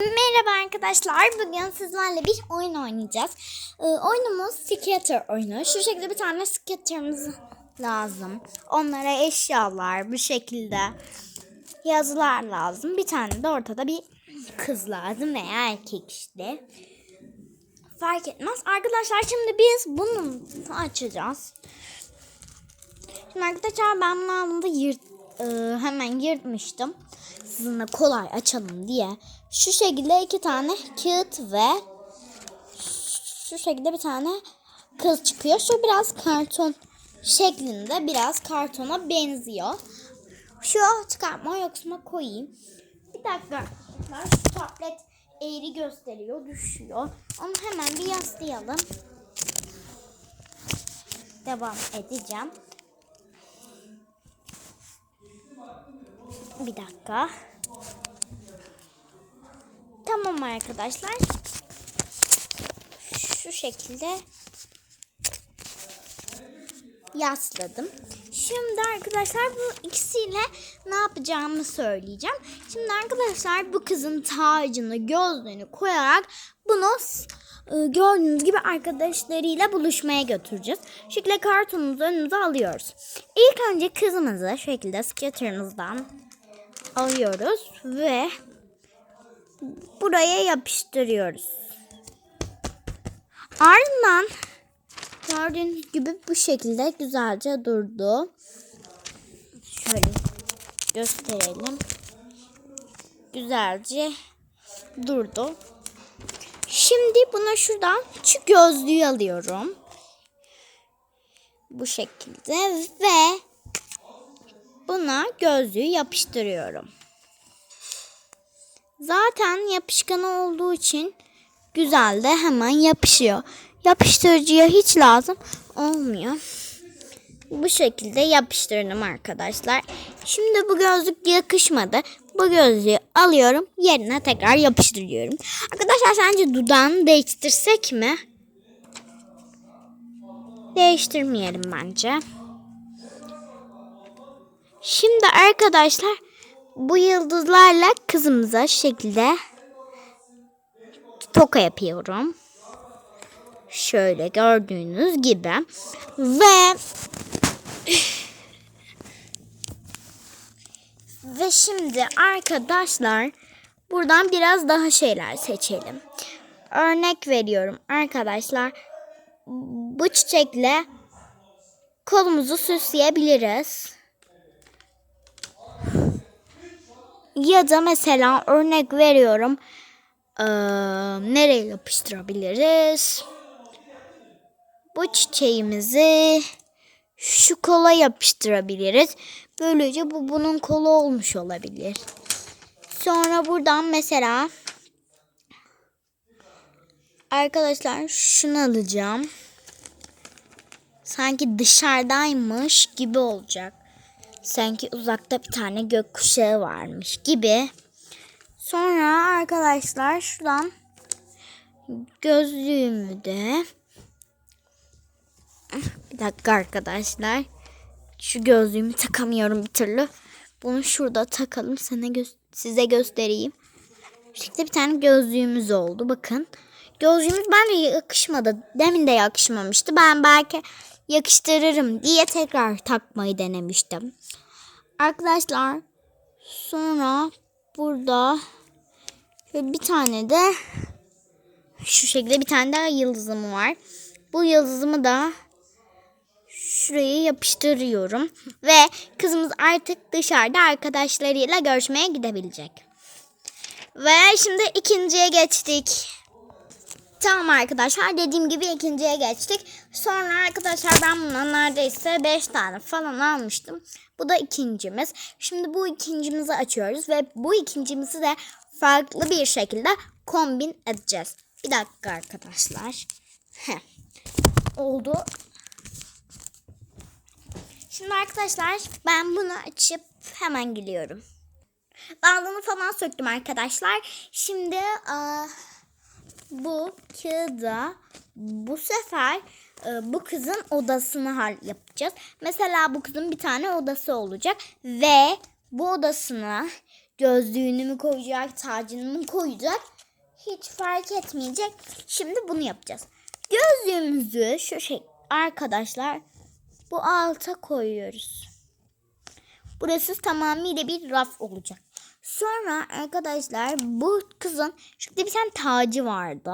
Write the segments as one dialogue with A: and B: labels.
A: Merhaba arkadaşlar. Bugün sizlerle bir oyun oynayacağız. Ee, oyunumuz skater oyunu. Şu şekilde bir tane skaterımız lazım. Onlara eşyalar bu şekilde yazılar lazım. Bir tane de ortada bir kız lazım veya erkek işte. Fark etmez. Arkadaşlar şimdi biz bunu açacağız. Şimdi arkadaşlar ben bunu aldığımda yırt, e, hemen yırtmıştım. Sizinle kolay açalım diye. Şu şekilde iki tane kağıt ve şu şekilde bir tane kız çıkıyor. Şu biraz karton şeklinde biraz kartona benziyor. Şu çıkartma yoksuma koyayım. Bir dakika. Şu tablet eğri gösteriyor, düşüyor. Onu hemen bir yaslayalım. Devam edeceğim. Bir dakika. Tamam arkadaşlar. Şu şekilde yasladım. Şimdi arkadaşlar bu ikisiyle ne yapacağımı söyleyeceğim. Şimdi arkadaşlar bu kızın tacını, gözlüğünü koyarak bunu e, gördüğünüz gibi arkadaşlarıyla buluşmaya götüreceğiz. Şekilde kartonumuzu önümüze alıyoruz. İlk önce kızımızı şekilde skaterımızdan alıyoruz ve buraya yapıştırıyoruz. Ardından gördüğünüz gibi bu şekilde güzelce durdu. Şöyle gösterelim. Güzelce durdu. Şimdi buna şuradan şu gözlüğü alıyorum. Bu şekilde ve buna gözlüğü yapıştırıyorum. Zaten yapışkan olduğu için güzel de hemen yapışıyor. Yapıştırıcıya hiç lazım olmuyor. Bu şekilde yapıştırdım arkadaşlar. Şimdi bu gözlük yakışmadı. Bu gözlüğü alıyorum. Yerine tekrar yapıştırıyorum. Arkadaşlar sence dudağını değiştirsek mi? Değiştirmeyelim bence. Şimdi arkadaşlar bu yıldızlarla kızımıza şekilde toka yapıyorum. Şöyle gördüğünüz gibi. Ve ve şimdi arkadaşlar buradan biraz daha şeyler seçelim. Örnek veriyorum arkadaşlar. Bu çiçekle kolumuzu süsleyebiliriz. Ya da mesela örnek veriyorum. Ee, nereye yapıştırabiliriz? Bu çiçeğimizi şu kola yapıştırabiliriz. Böylece bu bunun kolu olmuş olabilir. Sonra buradan mesela arkadaşlar şunu alacağım. Sanki dışarıdaymış gibi olacak. Sanki uzakta bir tane gökkuşağı varmış gibi. Sonra arkadaşlar şuradan gözlüğümü de bir dakika arkadaşlar. Şu gözlüğümü takamıyorum bir türlü. Bunu şurada takalım sana gö- size göstereyim. Şu şekilde bir tane gözlüğümüz oldu bakın. Gözlüğümüz bence yakışmadı. Demin de yakışmamıştı. Ben belki yakıştırırım diye tekrar takmayı denemiştim. Arkadaşlar sonra burada bir tane de şu şekilde bir tane daha yıldızım var. Bu yıldızımı da şuraya yapıştırıyorum ve kızımız artık dışarıda arkadaşlarıyla görüşmeye gidebilecek. Ve şimdi ikinciye geçtik. Tamam arkadaşlar dediğim gibi ikinciye geçtik. Sonra arkadaşlar ben bundan neredeyse 5 tane falan almıştım. Bu da ikincimiz. Şimdi bu ikincimizi açıyoruz ve bu ikincimizi de farklı bir şekilde kombin edeceğiz. Bir dakika arkadaşlar. Heh. Oldu. Şimdi arkadaşlar ben bunu açıp hemen geliyorum. Bandını falan söktüm arkadaşlar. Şimdi aa, bu kağıda bu sefer e, bu kızın odasını hal yapacağız. Mesela bu kızın bir tane odası olacak ve bu odasına gözlüğünü mü koyacak, tacını mı koyacak hiç fark etmeyecek. Şimdi bunu yapacağız. Gözlüğümüzü şu şey arkadaşlar bu alta koyuyoruz. Burası tamamıyla bir raf olacak. Sonra arkadaşlar bu kızın şurada bir tane tacı vardı.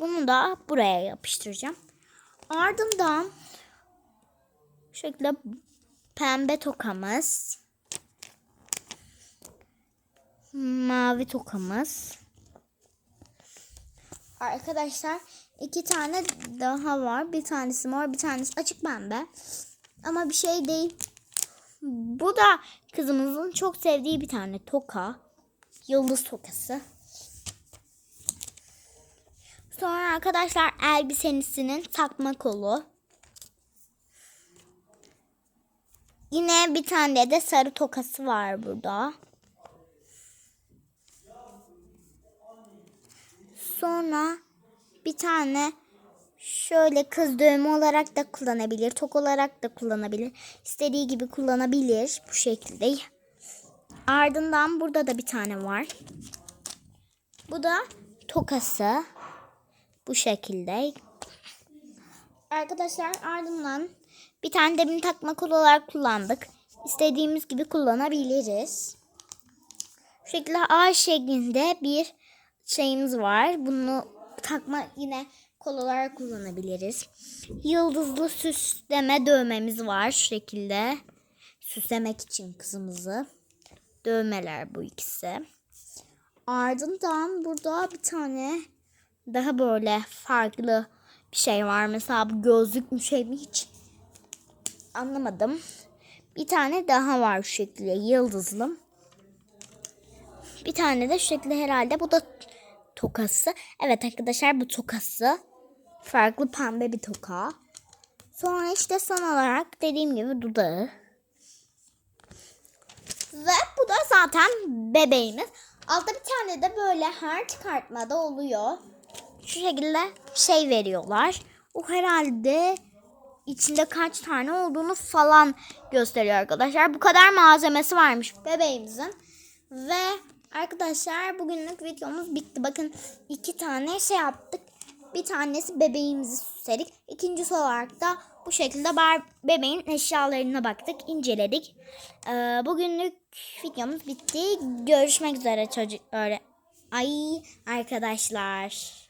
A: Bunu da buraya yapıştıracağım. Ardından şekilde pembe tokamız. Mavi tokamız. Arkadaşlar iki tane daha var. Bir tanesi mor, bir tanesi açık pembe. Ama bir şey değil. Bu da kızımızın çok sevdiği bir tane toka. Yıldız tokası. Sonra arkadaşlar elbisesinin takma kolu. Yine bir tane de sarı tokası var burada. Sonra bir tane şöyle kız dövme olarak da kullanabilir. Tok olarak da kullanabilir. İstediği gibi kullanabilir bu şekilde. Ardından burada da bir tane var. Bu da tokası. Bu şekilde. Arkadaşlar ardından bir tane de bir takma kol olarak kullandık. İstediğimiz gibi kullanabiliriz. Bu şekilde A şeklinde bir şeyimiz var. Bunu takma yine kol olarak kullanabiliriz. Yıldızlı süsleme dövmemiz var şu şekilde. Süslemek için kızımızı. Dövmeler bu ikisi. Ardından burada bir tane daha böyle farklı bir şey var. Mesela bu gözlük mü şey mi hiç anlamadım. Bir tane daha var şu şekilde yıldızlı. Bir tane de şu şekilde herhalde bu da tokası. Evet arkadaşlar bu tokası. Farklı pembe bir toka. Sonra işte son olarak dediğim gibi dudağı. Ve bu da zaten bebeğimiz. Altta bir tane de böyle her çıkartmada oluyor. Şu şekilde şey veriyorlar. O herhalde içinde kaç tane olduğunu falan gösteriyor arkadaşlar. Bu kadar malzemesi varmış bebeğimizin. Ve arkadaşlar bugünlük videomuz bitti. Bakın iki tane şey yaptık. Bir tanesi bebeğimizi süsledik. İkincisi olarak da bu şekilde bar bebeğin eşyalarına baktık, inceledik. Ee, bugünlük videomuz bitti. Görüşmek üzere çocuk öyle. Ay arkadaşlar.